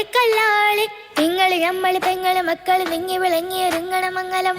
പച്ചക്കല്ലാളി നിങ്ങൾ നമ്മൾ പെങ്ങൾ മക്കൾ നിങ്ങി വിളങ്ങിയ ഒരുങ്ങണം മംഗലം.